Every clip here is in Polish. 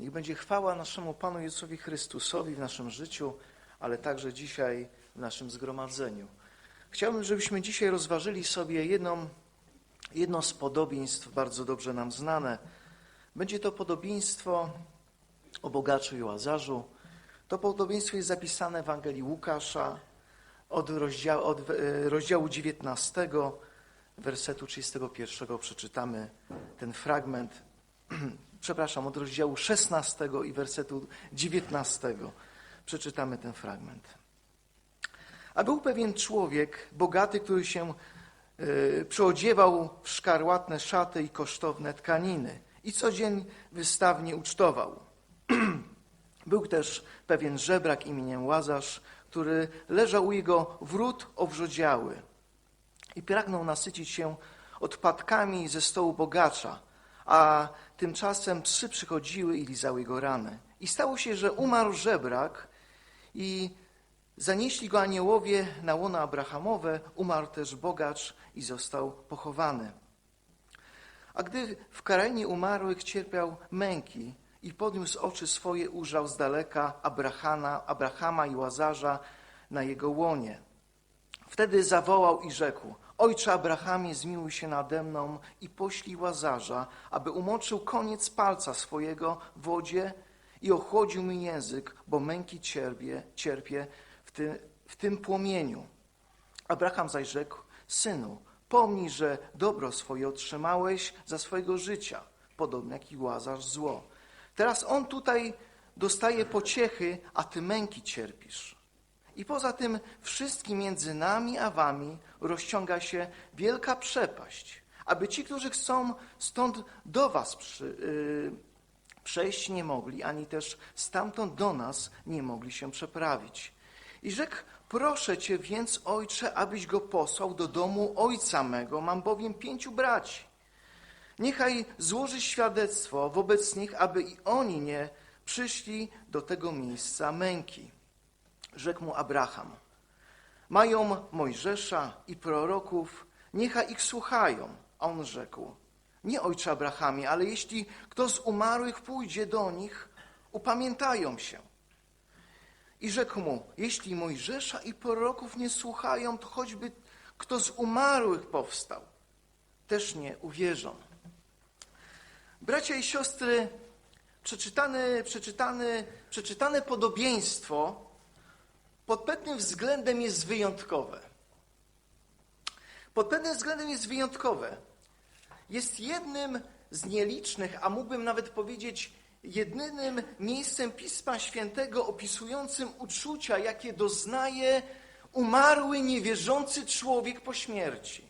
Niech będzie chwała naszemu Panu Jezusowi Chrystusowi w naszym życiu, ale także dzisiaj w naszym zgromadzeniu. Chciałbym, żebyśmy dzisiaj rozważyli sobie jedną, jedno z podobieństw bardzo dobrze nam znane. Będzie to podobieństwo o bogaczu i łazarzu. To podobieństwo jest zapisane w Ewangelii Łukasza od rozdziału, od e, rozdziału 19, wersetu 31 przeczytamy ten fragment. Przepraszam, od rozdziału 16 i wersetu 19 przeczytamy ten fragment. A był pewien człowiek, bogaty, który się y, przyodziewał w szkarłatne szaty i kosztowne tkaniny i co dzień wystawnie ucztował. Był też pewien żebrak imieniem Łazarz, który leżał u jego wrót owrzodziały i pragnął nasycić się odpadkami ze stołu bogacza, a tymczasem psy przychodziły i lizały jego rany. I stało się, że umarł żebrak i zanieśli go aniołowie na łono Abrahamowe, umarł też bogacz i został pochowany. A gdy w karainie umarłych cierpiał męki i podniósł oczy swoje, ujrzał z daleka Abrahana, Abrahama i Łazarza na jego łonie. Wtedy zawołał i rzekł, Ojcze Abrahamie, zmiłuj się nade mną i poślij Łazarza, aby umoczył koniec palca swojego w wodzie i ochłodził mi język, bo męki cierpię, cierpię w, tym, w tym płomieniu. Abraham zaś rzekł, Synu, pomnij, że dobro swoje otrzymałeś za swojego życia, podobnie jak i Łazarz zło. Teraz on tutaj dostaje pociechy, a ty męki cierpisz. I poza tym wszystkim między nami a wami rozciąga się wielka przepaść, aby ci, którzy chcą stąd do was przy, yy, przejść nie mogli, ani też stamtąd do nas nie mogli się przeprawić. I rzekł, proszę cię więc, ojcze, abyś go posłał do domu ojca mego, mam bowiem pięciu braci. Niechaj złoży świadectwo wobec nich, aby i oni nie przyszli do tego miejsca męki. Rzekł mu Abraham, mają Mojżesza i proroków, niechaj ich słuchają. A on rzekł, nie ojcze Abrahamie, ale jeśli kto z umarłych pójdzie do nich, upamiętają się. I rzekł mu, jeśli Mojżesza i proroków nie słuchają, to choćby kto z umarłych powstał, też nie uwierzą. Bracia i siostry, przeczytane, przeczytane, przeczytane podobieństwo pod pewnym względem jest wyjątkowe. Pod pewnym względem jest wyjątkowe. Jest jednym z nielicznych, a mógłbym nawet powiedzieć jedynym miejscem Pisma Świętego opisującym uczucia, jakie doznaje umarły, niewierzący człowiek po śmierci.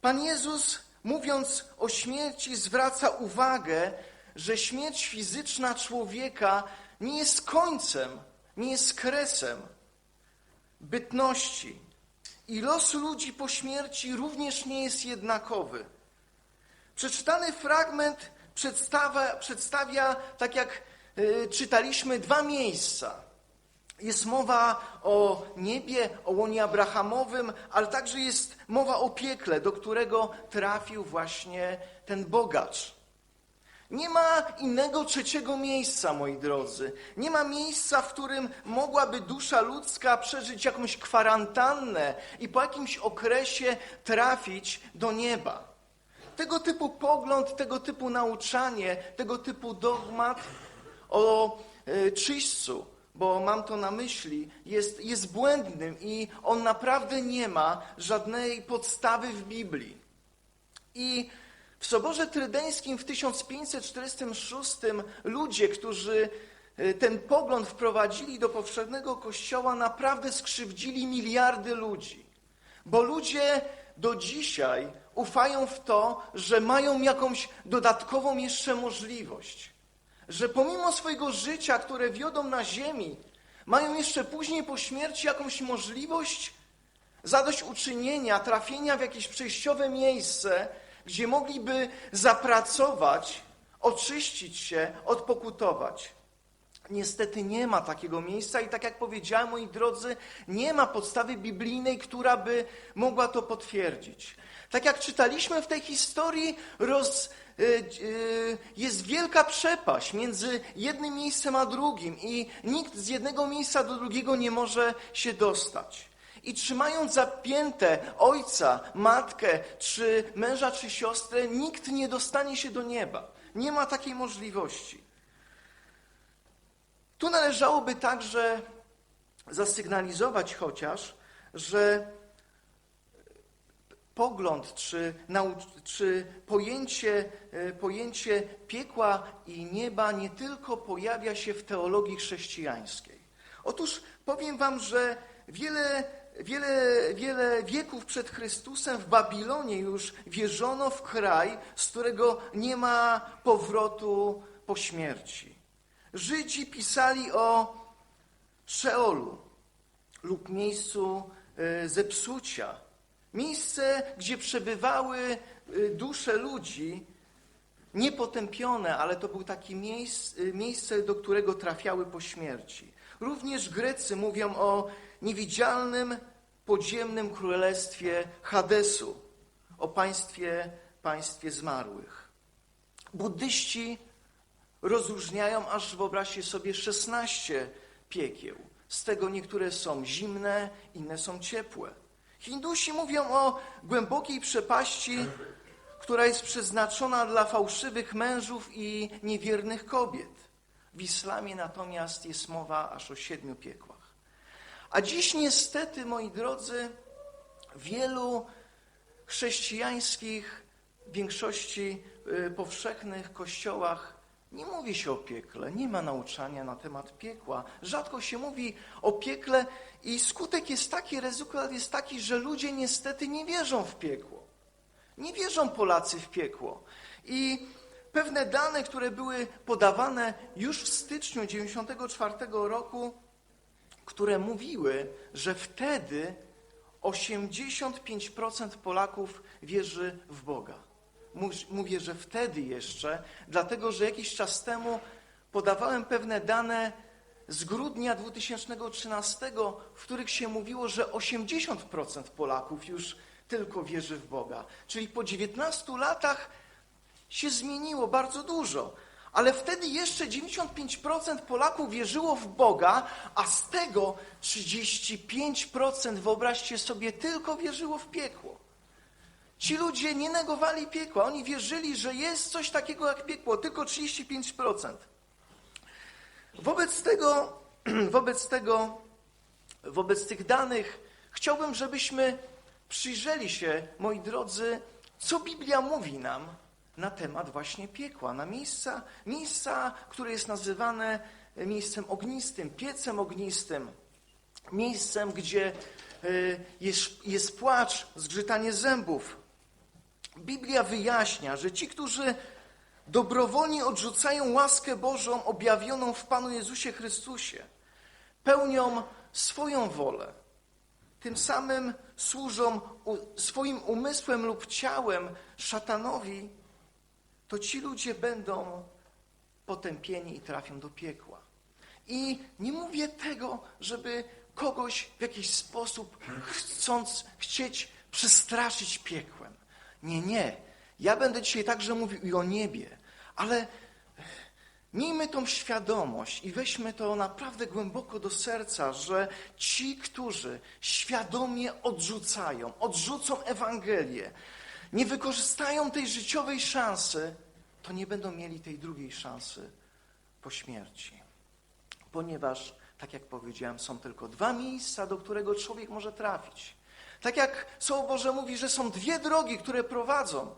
Pan Jezus, mówiąc o śmierci, zwraca uwagę, że śmierć fizyczna człowieka nie jest końcem, nie jest kresem bytności. I los ludzi po śmierci również nie jest jednakowy. Przeczytany fragment przedstawia, przedstawia tak jak y, czytaliśmy, dwa miejsca. Jest mowa o niebie, o łonie Abrahamowym, ale także jest mowa o piekle, do którego trafił właśnie ten bogacz. Nie ma innego trzeciego miejsca, moi drodzy. Nie ma miejsca, w którym mogłaby dusza ludzka przeżyć jakąś kwarantannę i po jakimś okresie trafić do nieba. Tego typu pogląd, tego typu nauczanie, tego typu dogmat o y, czyśćcu, bo mam to na myśli, jest, jest błędnym i on naprawdę nie ma żadnej podstawy w Biblii. I w Soborze Trydeńskim w 1546 ludzie, którzy y, ten pogląd wprowadzili do powszechnego kościoła, naprawdę skrzywdzili miliardy ludzi. Bo ludzie do dzisiaj ufają w to, że mają jakąś dodatkową jeszcze możliwość. Że pomimo swojego życia, które wiodą na ziemi, mają jeszcze później po śmierci jakąś możliwość zadośćuczynienia, trafienia w jakieś przejściowe miejsce, gdzie mogliby zapracować, oczyścić się, odpokutować. Niestety nie ma takiego miejsca i tak jak powiedziałem, moi drodzy, nie ma podstawy biblijnej, która by mogła to potwierdzić. Tak jak czytaliśmy w tej historii, roz, y, y, jest wielka przepaść między jednym miejscem a drugim i nikt z jednego miejsca do drugiego nie może się dostać. I trzymając zapięte ojca, matkę, czy męża, czy siostrę, nikt nie dostanie się do nieba. Nie ma takiej możliwości. Tu należałoby także zasygnalizować chociaż, że pogląd czy, czy pojęcie, e, pojęcie piekła i nieba nie tylko pojawia się w teologii chrześcijańskiej. Otóż powiem wam, że wiele, wiele, wiele wieków przed Chrystusem w Babilonie już wierzono w kraj, z którego nie ma powrotu po śmierci. Żydzi pisali o Szeolu lub miejscu e, zepsucia. Miejsce, gdzie przebywały e, dusze ludzi niepotępione, ale to był taki miejsc, e, miejsce, do którego trafiały po śmierci. Również Grecy mówią o niewidzialnym, podziemnym królestwie Hadesu, o państwie, państwie zmarłych. Buddyści rozróżniają aż wyobraźcie sobie 16 piekieł. Z tego niektóre są zimne, inne są ciepłe. Hindusi mówią o głębokiej przepaści, która jest przeznaczona dla fałszywych mężów i niewiernych kobiet. W islamie natomiast jest mowa aż o siedmiu piekłach. A dziś niestety, moi drodzy, wielu chrześcijańskich, w większości y, powszechnych kościołach nie mówi się o piekle, nie ma nauczania na temat piekła. Rzadko się mówi o piekle i skutek jest taki, rezultat jest taki, że ludzie niestety nie wierzą w piekło. Nie wierzą Polacy w piekło. I pewne dane, które były podawane już w styczniu 1994 roku, które mówiły, że wtedy 85% Polaków wierzy w Boga. Mów- Mówię, że wtedy jeszcze, dlatego że jakiś czas temu podawałem pewne dane z grudnia 2013, w których się mówiło, że 80% Polaków już tylko wierzy w Boga. Czyli po 19 latach się zmieniło bardzo dużo. Ale wtedy jeszcze 95% Polaków wierzyło w Boga, a z tego 35%, wyobraźcie sobie, tylko wierzyło w piekło. Ci ludzie nie negowali piekła, oni wierzyli, że jest coś takiego jak piekło, tylko 35%. Wobec tego, wobec tego, wobec tych danych chciałbym, żebyśmy przyjrzeli się, moi drodzy, co Biblia mówi nam na temat właśnie piekła, na miejsca, miejsca, które jest nazywane miejscem ognistym, piecem ognistym, miejscem, gdzie y, jest, jest płacz, zgrzytanie zębów. Biblia wyjaśnia, że ci, którzy dobrowolnie odrzucają łaskę Bożą objawioną w Panu Jezusie Chrystusie, pełnią swoją wolę, tym samym służą swoim umysłem lub ciałem szatanowi, to ci ludzie będą potępieni i trafią do piekła. I nie mówię tego, żeby kogoś w jakiś sposób chcąc, chcieć przestraszyć piekłem. Nie, nie. Ja będę dzisiaj także mówił i o niebie, ale miejmy tą świadomość i weźmy to naprawdę głęboko do serca, że ci, którzy świadomie odrzucają, odrzucą Ewangelię, nie wykorzystają tej życiowej szansy, to nie będą mieli tej drugiej szansy po śmierci. Ponieważ, tak jak powiedziałem, są tylko dwa miejsca, do którego człowiek może trafić. Tak jak Słowo Boże mówi, że są dwie drogi, które prowadzą,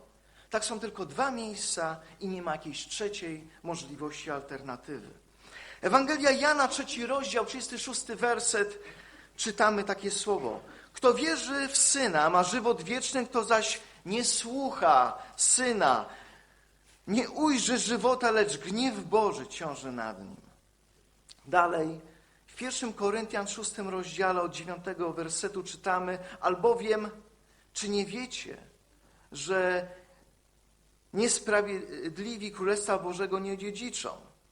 tak są tylko dwa miejsca i nie ma jakiejś trzeciej możliwości alternatywy. Ewangelia Jana, trzeci rozdział, 36 werset, czytamy takie słowo. Kto wierzy w Syna, ma żywot wieczny, kto zaś nie słucha Syna, nie ujrzy żywota, lecz gniew Boży ciąży nad nim. Dalej, w 1 Koryntian 6 rozdziale od 9 wersetu czytamy, albowiem, czy nie wiecie, że niesprawiedliwi Królestwa Bożego nie dziedziczą?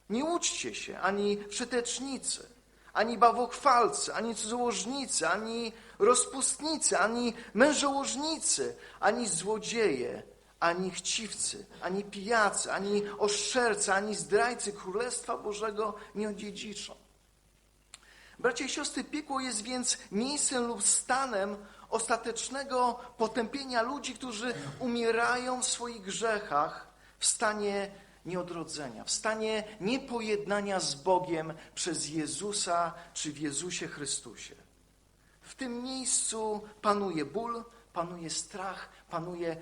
Nie uczcie się, ani wszetecznicy, ani bawochwalcy, ani cudzołożnicy, ani rozpustnicy, ani mężołożnicy, ani złodzieje, ani chciwcy, ani pijacy, ani oszczercy, ani zdrajcy Królestwa Bożego nie odziedziczą. Bracia i siostry, piekło jest więc miejscem lub stanem ostatecznego potępienia ludzi, którzy umierają w swoich grzechach w stanie nieodrodzenia, w stanie niepojednania z Bogiem przez Jezusa czy w Jezusie Chrystusie. W tym miejscu panuje ból, panuje strach, panuje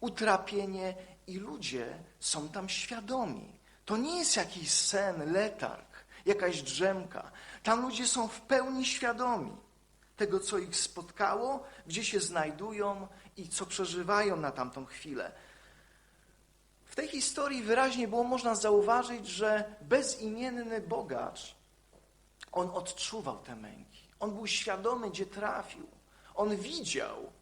utrapienie i ludzie są tam świadomi. To nie jest jakiś sen, letarg, jakaś drzemka. Tam ludzie są w pełni świadomi tego, co ich spotkało, gdzie się znajdują i co przeżywają na tamtą chwilę. Tej historii wyraźnie było można zauważyć, że bezimienny bogacz, on odczuwał te męki. On był świadomy, gdzie trafił. On widział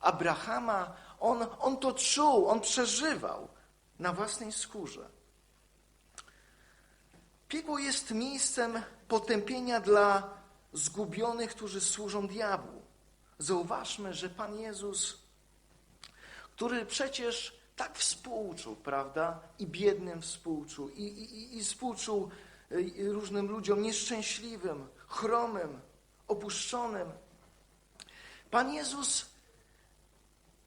Abrahama, on, on to czuł, on przeżywał na własnej skórze. Piekło jest miejscem potępienia dla zgubionych, którzy służą diabłu. Zauważmy, że Pan Jezus, który przecież tak współczuł, prawda? I biednym współczuł, i, i, i współczuł y, różnym ludziom nieszczęśliwym, chromym, opuszczonym. Pan Jezus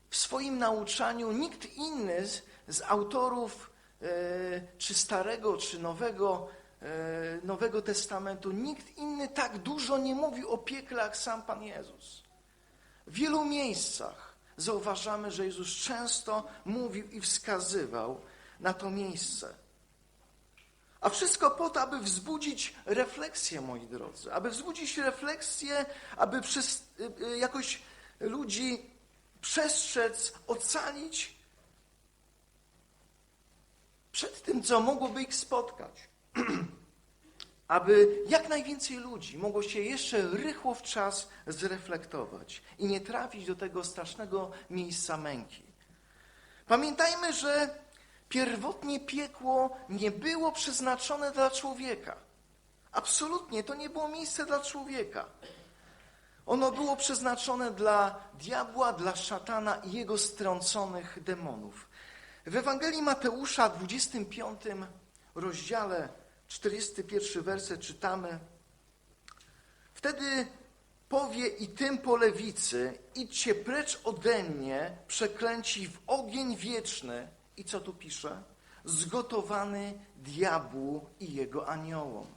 w swoim nauczaniu, nikt inny z, z autorów e, czy Starego, czy Nowego, e, Nowego Testamentu, nikt inny tak dużo nie mówił o piekle jak sam Pan Jezus. W wielu miejscach zauważamy, że Jezus często mówił i wskazywał na to miejsce. A wszystko po to, aby wzbudzić refleksję, moi drodzy, aby wzbudzić refleksję, aby przez, y, y, jakoś ludzi przestrzec, ocalić przed tym, co mogłoby ich spotkać. aby jak najwięcej ludzi mogło się jeszcze rychło w czas zreflektować i nie trafić do tego strasznego miejsca męki. Pamiętajmy, że pierwotnie piekło nie było przeznaczone dla człowieka. Absolutnie, to nie było miejsce dla człowieka. Ono było przeznaczone dla diabła, dla szatana i jego strąconych demonów. W Ewangelii Mateusza, 25 rozdziale, 41 werset czytamy. Wtedy powie i tym po lewicy, idźcie precz ode mnie, przeklęci w ogień wieczny. I co tu pisze? Zgotowany diabłu i jego aniołom.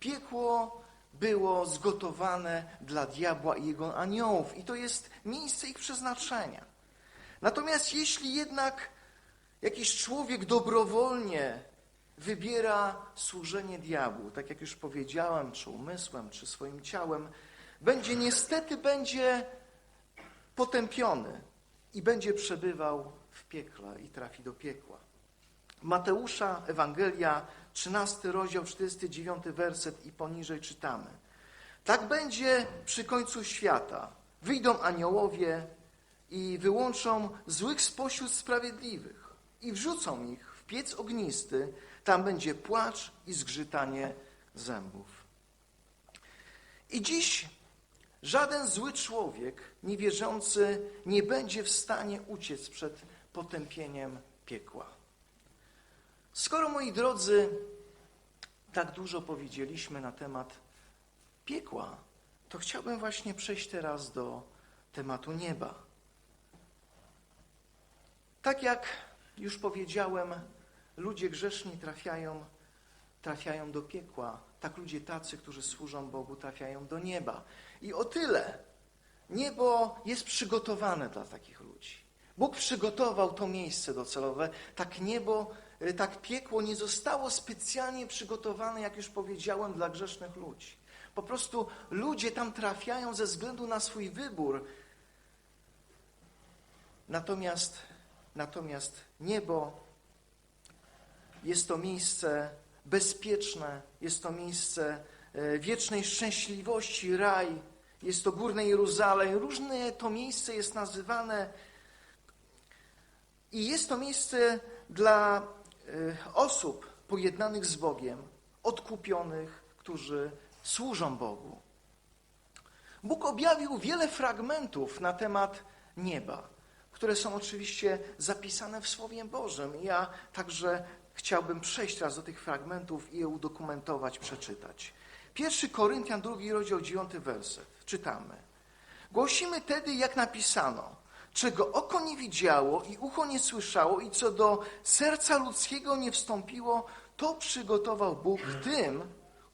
Piekło było zgotowane dla diabła i jego aniołów, i to jest miejsce ich przeznaczenia. Natomiast jeśli jednak jakiś człowiek dobrowolnie wybiera służenie diabłu, tak jak już powiedziałem, czy umysłem, czy swoim ciałem, będzie niestety będzie potępiony i będzie przebywał w piekle i trafi do piekła. Mateusza, Ewangelia, 13 rozdział, 49 werset i poniżej czytamy. Tak będzie przy końcu świata. Wyjdą aniołowie i wyłączą złych spośród sprawiedliwych i wrzucą ich w piec ognisty. Tam będzie płacz i zgrzytanie zębów. I dziś żaden zły człowiek, niewierzący, nie będzie w stanie uciec przed potępieniem piekła. Skoro, moi drodzy, tak dużo powiedzieliśmy na temat piekła, to chciałbym właśnie przejść teraz do tematu nieba. Tak jak już powiedziałem, ludzie grzeszni trafiają, trafiają do piekła, tak ludzie tacy, którzy służą Bogu, trafiają do nieba. I o tyle niebo jest przygotowane dla takich ludzi. Bóg przygotował to miejsce docelowe, tak niebo Y, tak piekło nie zostało specjalnie przygotowane, jak już powiedziałem, dla grzesznych ludzi. Po prostu ludzie tam trafiają ze względu na swój wybór. Natomiast, natomiast niebo jest to miejsce bezpieczne, jest to miejsce y, wiecznej szczęśliwości, raj, jest to Górne Jeruzalem. Różne to miejsce jest nazywane i jest to miejsce dla Y, osób pojednanych z Bogiem, odkupionych, którzy służą Bogu. Bóg objawił wiele fragmentów na temat nieba. które są oczywiście zapisane w Słowie Bożym. Ja także chciałbym przejść teraz do tych fragmentów i je udokumentować, przeczytać. Pierwszy Koryntian, drugi rozdział, dziewiąty werset. Czytamy. Głosimy tedy, jak napisano, czego oko nie widziało i ucho nie słyszało i co do serca ludzkiego nie wstąpiło, to przygotował Bóg tym,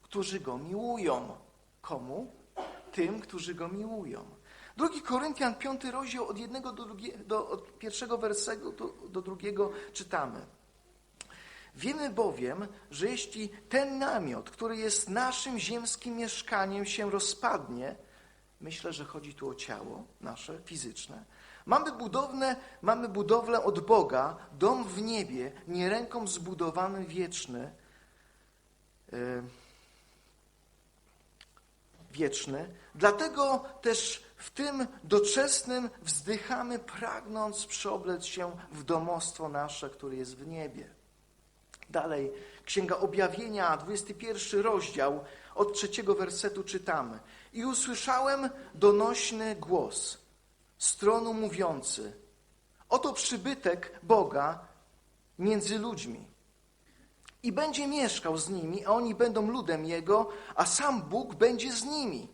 którzy Go miłują. Komu? Tym, którzy Go miłują. Drugi Koryntian, piąty rozdział, od jednego do, drugiego, do od pierwszego wersetu do, do drugiego czytamy. Wiemy bowiem, że jeśli ten namiot, który jest naszym ziemskim mieszkaniem, się rozpadnie, myślę, że chodzi tu o ciało nasze, fizyczne, mamy budowlę, mamy budowlę od Boga, dom w niebie, nie ręką zbudowany, wieczny, yy, wieczny. Dlatego też w tym doczesnym wzdychamy, pragnąc przeoblec się w domostwo nasze, które jest w niebie. Dalej, Księga Objawienia, 21 rozdział, od trzeciego wersetu czytamy. I usłyszałem donośny głos stronu mówiący, oto przybytek Boga między ludźmi. I będzie mieszkał z nimi, a oni będą ludem Jego, a sam Bóg będzie z nimi.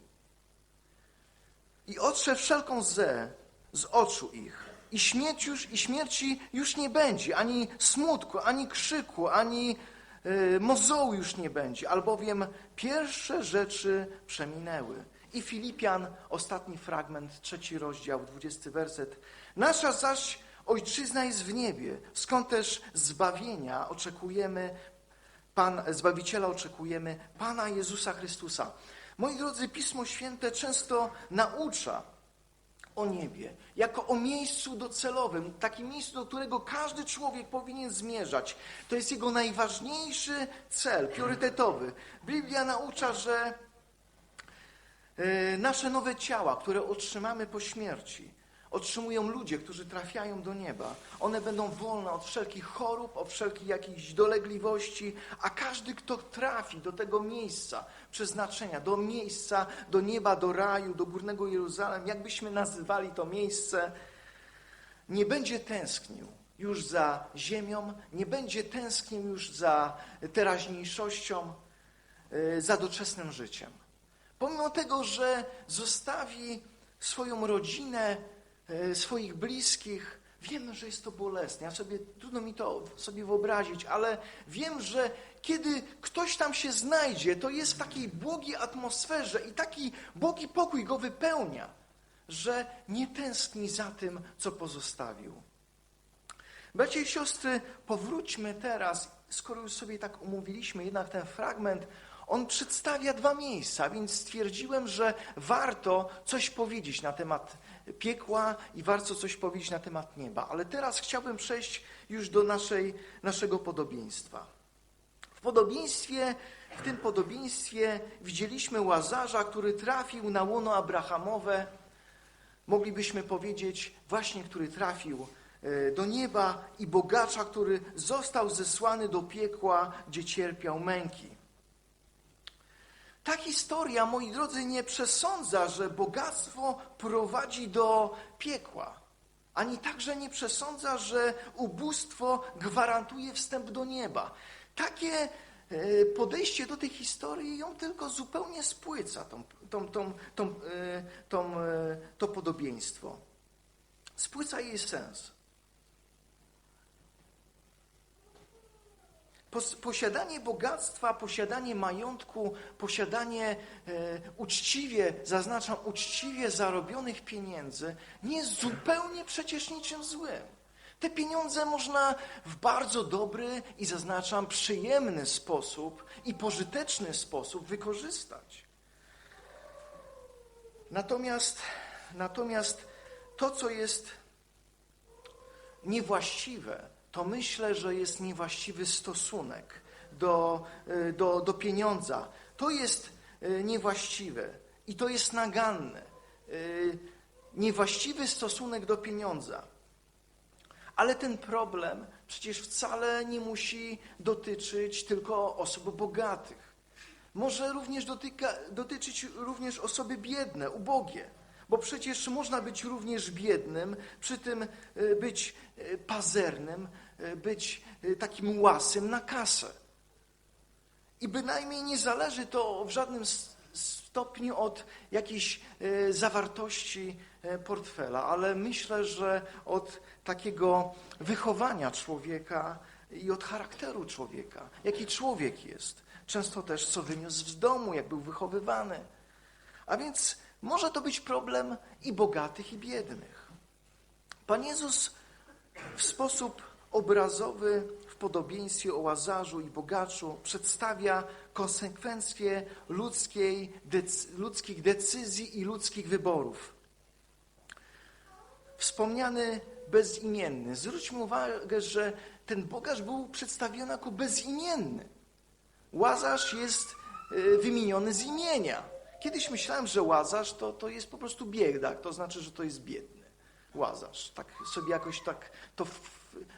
I otrze wszelką zę z oczu ich. I śmierć już, i śmierci już nie będzie, ani smutku, ani krzyku, ani y, mozołu już nie będzie, albowiem pierwsze rzeczy przeminęły. I Filipian, ostatni fragment, trzeci rozdział, dwudziesty werset. Nasza zaś ojczyzna jest w niebie, skąd też zbawienia oczekujemy, Pan, Zbawiciela oczekujemy, Pana Jezusa Chrystusa. Moi drodzy, Pismo Święte często naucza o niebie, jako o miejscu docelowym, takim miejscu, do którego każdy człowiek powinien zmierzać. To jest jego najważniejszy cel, priorytetowy. Biblia naucza, że e, nasze nowe ciała, które otrzymamy po śmierci, otrzymują ludzie, którzy trafiają do nieba. One będą wolne od wszelkich chorób, od wszelkich jakichś dolegliwości, a każdy, kto trafi do tego miejsca przeznaczenia, do miejsca, do nieba, do raju, do górnego Jeruzalem, jakbyśmy nazywali to miejsce, nie będzie tęsknił już za ziemią, nie będzie tęsknił już za teraźniejszością, y, za doczesnym życiem. Pomimo tego, że zostawi swoją rodzinę, swoich bliskich, wiem, że jest to bolesne. Ja sobie, trudno mi to sobie wyobrazić, ale wiem, że kiedy ktoś tam się znajdzie, to jest w takiej błogiej atmosferze i taki błogi pokój go wypełnia, że nie tęskni za tym, co pozostawił. Bracia i siostry, powróćmy teraz, skoro już sobie tak umówiliśmy jednak ten fragment, on przedstawia dwa miejsca, więc stwierdziłem, że warto coś powiedzieć na temat piekła i warto coś powiedzieć na temat nieba. Ale teraz chciałbym przejść już do naszej, naszego podobieństwa. W podobieństwie, w tym podobieństwie widzieliśmy Łazarza, który trafił na łono Abrahamowe. Moglibyśmy powiedzieć właśnie, który trafił e, do nieba i bogacza, który został zesłany do piekła, gdzie cierpiał męki. Ta historia, moi drodzy, nie przesądza, że bogactwo prowadzi do piekła. Ani także nie przesądza, że ubóstwo gwarantuje wstęp do nieba. Takie e, podejście do tej historii ją tylko zupełnie spłyca, tą, tą, tą, tą, e, tą, e, to podobieństwo. Spłyca jej sens. Posiadanie bogactwa, posiadanie majątku, posiadanie e, uczciwie, zaznaczam, uczciwie zarobionych pieniędzy nie jest zupełnie przecież niczym złym. Te pieniądze można w bardzo dobry i zaznaczam przyjemny sposób i pożyteczny sposób wykorzystać. Natomiast, natomiast to, co jest niewłaściwe, to myślę, że jest niewłaściwy stosunek do, y, do, do pieniądza. To jest y, niewłaściwe i to jest naganne. Y, niewłaściwy stosunek do pieniądza. Ale ten problem przecież wcale nie musi dotyczyć tylko osób bogatych. Może również dotyka, dotyczyć również osoby biedne, ubogie. Bo przecież można być również biednym, przy tym e, być e, pazernym, e, być takim łasym na kasę. I bynajmniej nie zależy to w żadnym stopniu od jakiejś zawartości portfela, ale myślę, że od takiego wychowania człowieka i od charakteru człowieka, jaki człowiek jest. Często też co wyniósł z domu, jak był wychowywany. A więc może to być problem i bogatych, i biednych. Pan Jezus w sposób obrazowy w podobieństwie o Łazarzu i bogaczu przedstawia konsekwencje ludzkiej, ludzkich decyzji i ludzkich wyborów. Wspomniany bezimienny. Zwróćmy uwagę, że ten bogacz był przedstawiony jako bezimienny. Łazarz jest y, wymieniony z imienia. Kiedyś myślałem, że Łazarz to, to jest po prostu biedak, to znaczy, że to jest biedny. Łazarz. Tak sobie jakoś tak to w,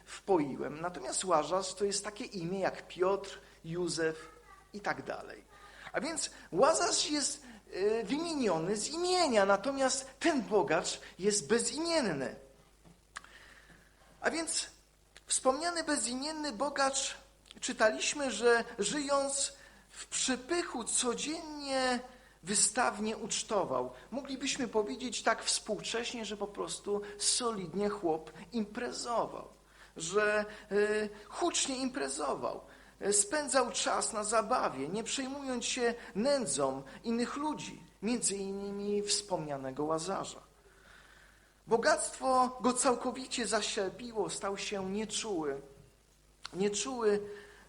wpoiłem. Natomiast Łazarz to jest takie imię jak Piotr, Józef i tak dalej. A więc Łazarz jest y, wymieniony z imienia, natomiast ten bogacz jest bezimienny. A więc wspomniany bezimienny bogacz, czytaliśmy, że żyjąc w przypychu codziennie wystawnie ucztował. Moglibyśmy powiedzieć tak współcześnie, że po prostu solidnie chłop imprezował, że y, hucznie imprezował, y, spędzał czas na zabawie, nie przejmując się nędzą innych ludzi, między innymi wspomnianego Łazarza. Bogactwo go całkowicie zasiębiło, stał się nieczuły, nieczuły,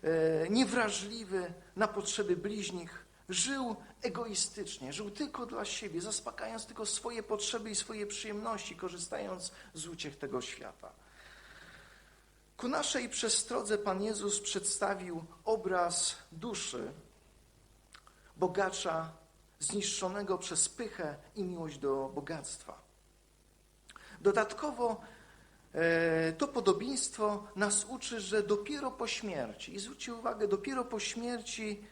e, niewrażliwy na potrzeby bliźnich. Żył egoistycznie, żył tylko dla siebie, zaspokajając tylko swoje potrzeby i swoje przyjemności, korzystając z uciech tego świata. Ku naszej przestrodze Pan Jezus przedstawił obraz duszy bogacza zniszczonego przez pychę i miłość do bogactwa. Dodatkowo e, to podobieństwo nas uczy, że dopiero po śmierci, i zwróćcie uwagę, dopiero po śmierci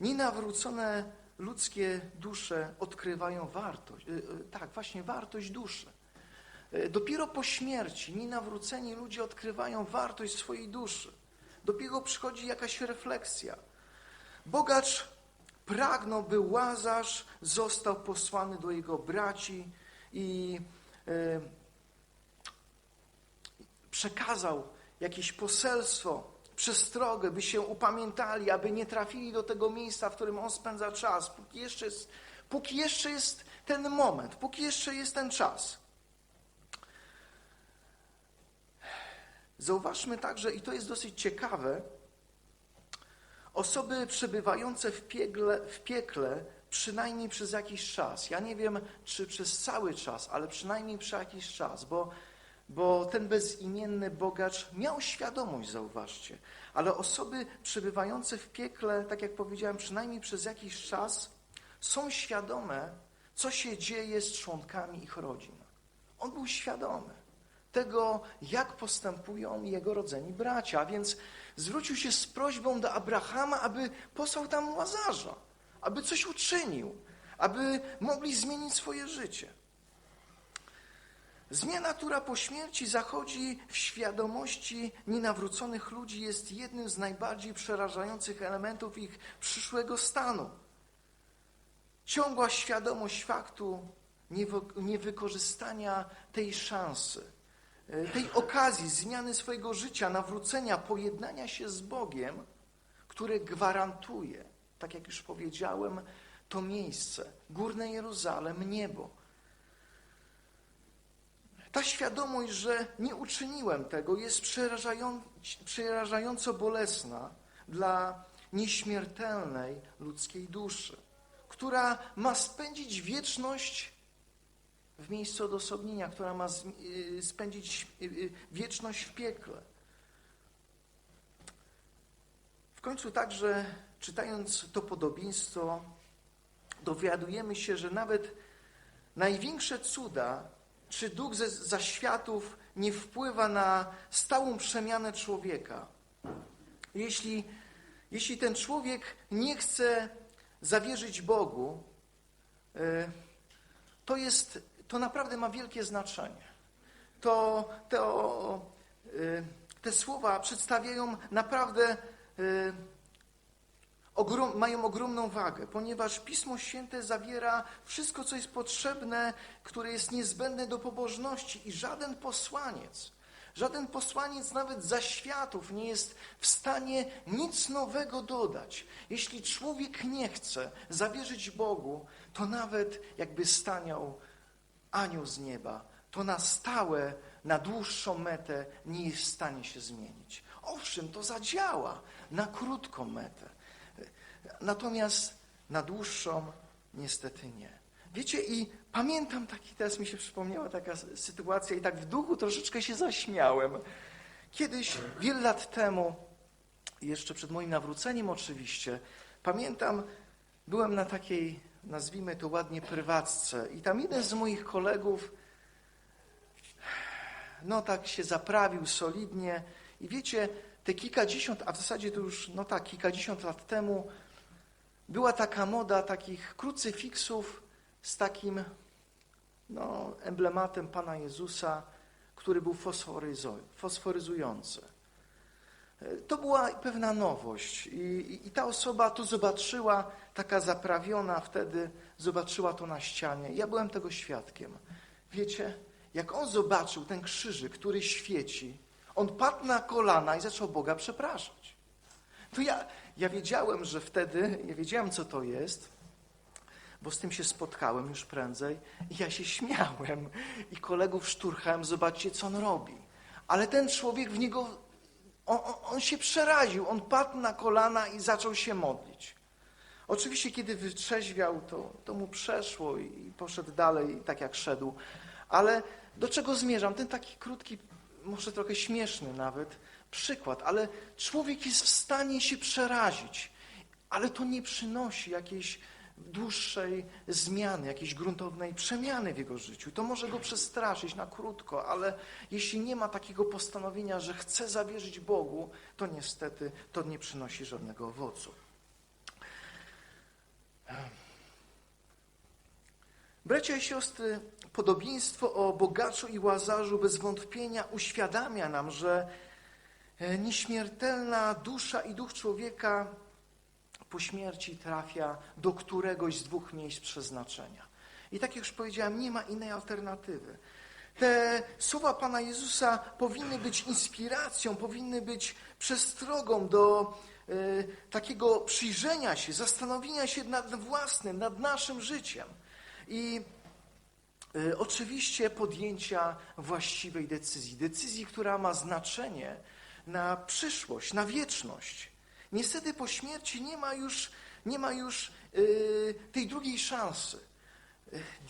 nienawrócone ludzkie dusze odkrywają wartość, e, e, tak, właśnie wartość duszy. E, Dopiero po śmierci nienawróceni ludzie odkrywają wartość swojej duszy. Dopiero przychodzi jakaś refleksja. Bogacz pragnął, by Łazarz został posłany do jego braci i przekazał jakieś poselstwo, przestrogę, by się upamiętali, aby nie trafili do tego miejsca, w którym on spędza czas, póki jeszcze jest, póki jeszcze jest ten moment, póki jeszcze jest ten czas. Zauważmy także, i to jest dosyć ciekawe, osoby przebywające w, piegle, w piekle przynajmniej przez jakiś czas. Ja nie wiem, czy przez cały czas, ale przynajmniej przez jakiś czas, bo, bo ten bezimienny bogacz miał świadomość, zauważcie, ale osoby przebywające w piekle, tak jak powiedziałem, przynajmniej przez jakiś czas, są świadome, co się dzieje z członkami ich rodzin. On był świadomy tego, jak postępują jego rodzeni bracia, a więc zwrócił się z prośbą do Abrahama, aby posłał tam Łazarza, aby coś uczynił, aby mogli zmienić swoje życie. Zmiana, która po śmierci zachodzi w świadomości nienawróconych ludzi, jest jednym z najbardziej przerażających elementów ich przyszłego stanu. Ciągła świadomość faktu niewykorzystania tej szansy, e, tej okazji zmiany swojego życia, nawrócenia, pojednania się z Bogiem, które gwarantuje, tak jak już powiedziałem, to miejsce, górne Jeruzalem, niebo. Ta świadomość, że nie uczyniłem tego, jest przerażają, przerażająco bolesna dla nieśmiertelnej ludzkiej duszy, która ma spędzić wieczność w miejscu odosobnienia, która ma y, spędzić y, y, wieczność w piekle. W końcu także, czytając to podobieństwo, dowiadujemy się, że nawet największe cuda czy duch ze zaświatów nie wpływa na stałą przemianę człowieka. Jeśli, jeśli ten człowiek nie chce zawierzyć Bogu, y, to jest to naprawdę ma wielkie znaczenie. To, to, y, te słowa przedstawiają naprawdę, y, ogrom, mają ogromną wagę, ponieważ Pismo Święte zawiera wszystko, co jest potrzebne, które jest niezbędne do pobożności i żaden posłaniec, żaden posłaniec nawet za światów nie jest w stanie nic nowego dodać. Jeśli człowiek nie chce zawierzyć Bogu, to nawet jakby staniał anioł z nieba, to na stałe, na dłuższą metę nie jest w stanie się zmienić. Owszem, to zadziała na krótką metę. Natomiast na dłuższą niestety nie. Wiecie, i pamiętam taki, teraz mi się przypomniała taka sytuacja i tak w duchu troszeczkę się zaśmiałem. Kiedyś, wiele lat temu, jeszcze przed moim nawróceniem oczywiście, pamiętam, byłem na takiej, nazwijmy to ładnie, prywatce i tam jeden z moich kolegów, no tak się zaprawił solidnie i wiecie, te kilkadziesiąt, a w zasadzie to już, no tak, kilkadziesiąt lat temu była taka moda takich krucyfiksów z takim no, emblematem Pana Jezusa, który był fosforyzujący. To była pewna nowość I, i, i ta osoba to zobaczyła, taka zaprawiona wtedy, zobaczyła to na ścianie. Ja byłem tego świadkiem. Wiecie, jak on zobaczył ten krzyżyk, który świeci, on padł na kolana i zaczął Boga przepraszać. To ja, ja wiedziałem, że wtedy, ja wiedziałem, co to jest, bo z tym się spotkałem już prędzej i ja się śmiałem i kolegów szturchałem, zobaczcie, co on robi. Ale ten człowiek w niego, on, on, się przeraził, on padł na kolana i zaczął się modlić. Oczywiście, kiedy wytrzeźwiał, to, to mu przeszło i poszedł dalej, tak jak szedł. Ale do czego zmierzam? Ten taki krótki, może trochę śmieszny nawet przykład, ale człowiek jest w stanie się przerazić, ale to nie przynosi jakiejś dłuższej zmiany, jakiejś gruntownej przemiany w jego życiu. To może go przestraszyć na krótko, ale jeśli nie ma takiego postanowienia, że chce zawierzyć Bogu, to niestety to nie przynosi żadnego owocu. Bracia i siostry, podobieństwo o bogaczu i łazarzu bez wątpienia uświadamia nam, że nieśmiertelna dusza i duch człowieka po śmierci trafia do któregoś z dwóch miejsc przeznaczenia. I tak jak już powiedziałem, nie ma innej alternatywy. Te słowa Pana Jezusa powinny być inspiracją, powinny być przestrogą do e, takiego przyjrzenia się, zastanowienia się nad własnym, nad naszym życiem. I y, oczywiście podjęcia właściwej decyzji. Decyzji, która ma znaczenie na przyszłość, na wieczność. Niestety po śmierci nie ma już, nie ma już y, tej drugiej szansy.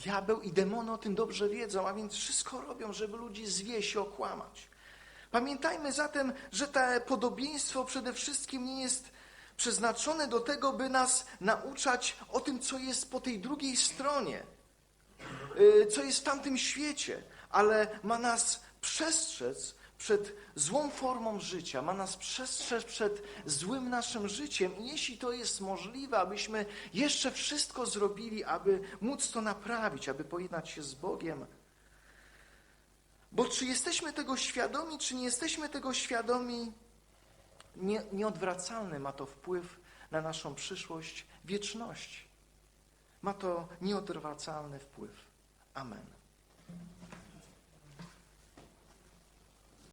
Diabeł i demony o tym dobrze wiedzą, a więc wszystko robią, żeby ludzi zwieść i okłamać. Pamiętajmy zatem, że to podobieństwo przede wszystkim nie jest przeznaczone do tego, by nas nauczać o tym, co jest po tej drugiej stronie, y, co jest w tamtym świecie, ale ma nas przestrzec przed złą formą życia, ma nas przestrzec przed złym naszym życiem i jeśli to jest możliwe, abyśmy jeszcze wszystko zrobili, aby móc to naprawić, aby pojednać się z Bogiem. Bo czy jesteśmy tego świadomi, czy nie jesteśmy tego świadomi, nie, nieodwracalny ma to wpływ na naszą przyszłość wieczności. Ma to nieodwracalny wpływ. Amen.